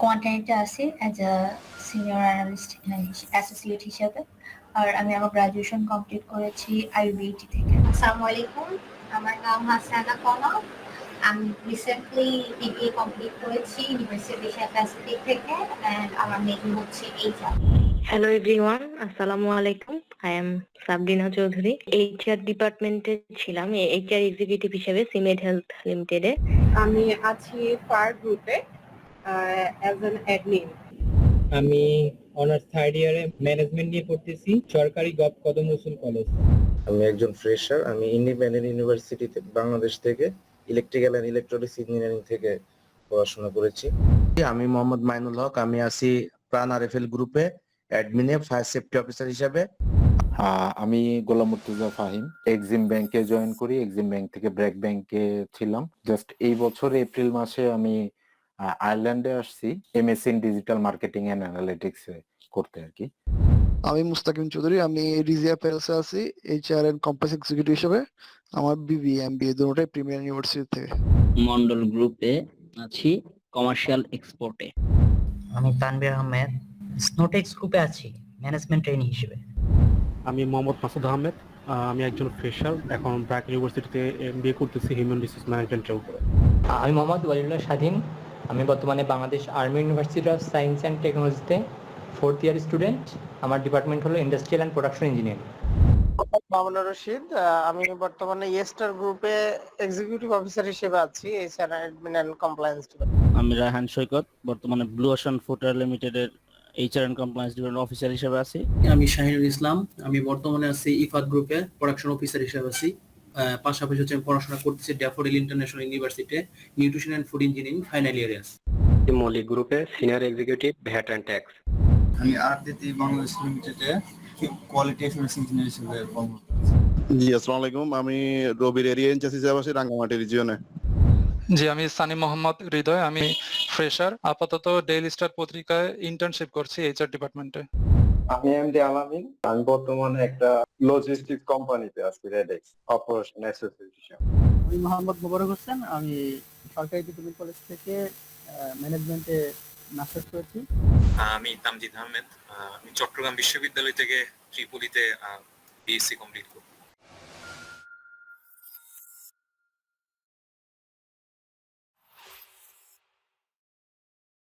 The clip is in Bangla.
কোয়ান্টাইতে আছি as a senior analyst associate হিসেবে। আর আমি আমার গ্রাজুয়েশন কমপ্লিট করেছি আইবিটি থেকে। আসসালামু আলাইকুম। আমার নাম হাসানা কনক আমি রিসেন্টলি বিবিএ কমপ্লিট করেছি ইউনিভার্সিটি এশিয়া প্যাসিফিক থেকে অ্যান্ড আমার মেজর হচ্ছে এইচআর হ্যালো এভরিওয়ান আসসালামু আলাইকুম। I am Sabrina Chowdhury HR ডিপার্টমেন্টে ছিলাম এইচআর এক্সিকিউটিভ হিসেবে সিমেড হেলথ লিমিটেডে আমি আছি ফার গ্রুপে অ্যাজ অ্যান অ্যাডমিন আমি অনার্স থার্ড ইয়ারে ম্যানেজমেন্ট নিয়ে পড়তেছি সরকারি গভ কদম রসুল কলেজ। আমি একজন ফ্রেশার আমি ইন্ডিপেন্ডেন্ট ইউনিভার্সিটিতে বাংলাদেশ থেকে ইলেকট্রিক্যাল অ্যান্ড ইলেকট্রনিক্স ইঞ্জিনিয়ারিং থেকে পড়াশোনা করেছি। আমি মোহাম্মদ মাইনুল হক আমি আছি প্রাণ আরএফএল গ্রুপে অ্যাডমিনে ফায়ার সেফটি অফিসার হিসাবে। আহ, আমি গোলাম মুর্তুজা ফাহিম এক্সিম ব্যাংকে জয়েন করি এক্সিম ব্যাংক থেকে ব্র্যাক ব্যাংকে ছিলাম। জাস্ট এই বছর এপ্রিল মাসে আমি আয়ারল্যান্ডে আসছি MSc in digital marketing and analytics করতে আর কি। আমি মুস্তাকিম চৌধুরী আমি রিজিয়া প্যালেসে আছি এইচআর এন্ড কম্পাস এক্সিকিউটিভ হিসেবে। আমার বিবি এমবিএ দুটোটাই প্রিমিয়ার ইউনিভার্সিটি থেকে মন্ডল গ্রুপে আছি কমার্শিয়াল এক্সপোর্টে আমি তানভীর আহমেদ স্নোটেক্স গ্রুপে আছি ম্যানেজমেন্ট ট্রেনিং হিসেবে। আমি মোহাম্মদ মাসুদ আহমেদ আহ, আমি একজন ফ্রেশার এখন ব্র্যাক ইউনিভার্সিটিতে এমবিএ করতেছি হিউম্যান রিসোর্স ম্যানেজমেন্টের উপরে। আমি মোহাম্মদ ওয়ালিউল্লাহ স্বাধীন আমি বর্তমানে Bangladesh army university of science and টেকনোলজিতে ফোর্থ ইয়ার স্টুডেন্ট আমার ডিপার্টমেন্ট হলো industrial and production engineering Mamunur Rashid. আমি বর্তমানে ইয়েস্টার গ্রুপে এক্সিকিউটিভ অফিসার হিসেবে আছি এইচআর অ্যাডমিন অ্যান্ড কমপ্লায়েন্স আমি রায়হান সৈকত বর্তমানে ব্লু ওশান ফুটার লিমিটেডের HR and compliance department officer হিসেবে আছি। আমি শাহিনুল ইসলাম আমি বর্তমানে আছি ইফাত গ্রুপে প্রোডাকশন অফিসার হিসেবে আছি। পাশাপাশি হচ্ছে আমি পড়াশোনা করতেছি ড্যাফোডিল ইন্টারন্যাশনাল ইউনিভার্সিটিতে nutrition and food engineering final ইয়ারে আছি। মৌলিক গ্রুপে senior executive VAT and tax আমি আরটিতে বাংলাদেশ লিমিটেডে কোয়ালিটি অ্যাসুরেন্স ইঞ্জিনিয়ার হিসেবে কর্মরত জি আসসালামু আলাইকুম। আমি রবির এরিয়া ইনচার্জ হিসেবে আছি রাঙ্গামাটি রিজিয়নে জি আমি সানি মোহাম্মদ হৃদয়। আমি ফ্রেশার আপাতত ডেইলি স্টার পত্রিকায় ইন্টার্নশিপ করছি এইচআর ডিপার্টমেন্টে আমি এম ডি আলামিন আমি বর্তমানে একটা লজিস্টিক কোম্পানিতে আছি রেডেক্স অপারেশন অ্যাসোসিয়েশন আমি মোহাম্মদ মোবারক হোসেন আমি সরকারি ডিগ্রি কলেজ থেকে ম্যানেজমেন্টে মাস্টার্স করেছি। আমি তামজিদ আহমেদ আমি চট্টগ্রাম বিশ্ববিদ্যালয় থেকে ত্রিপুরিতে বিএসসি কমপ্লিট করি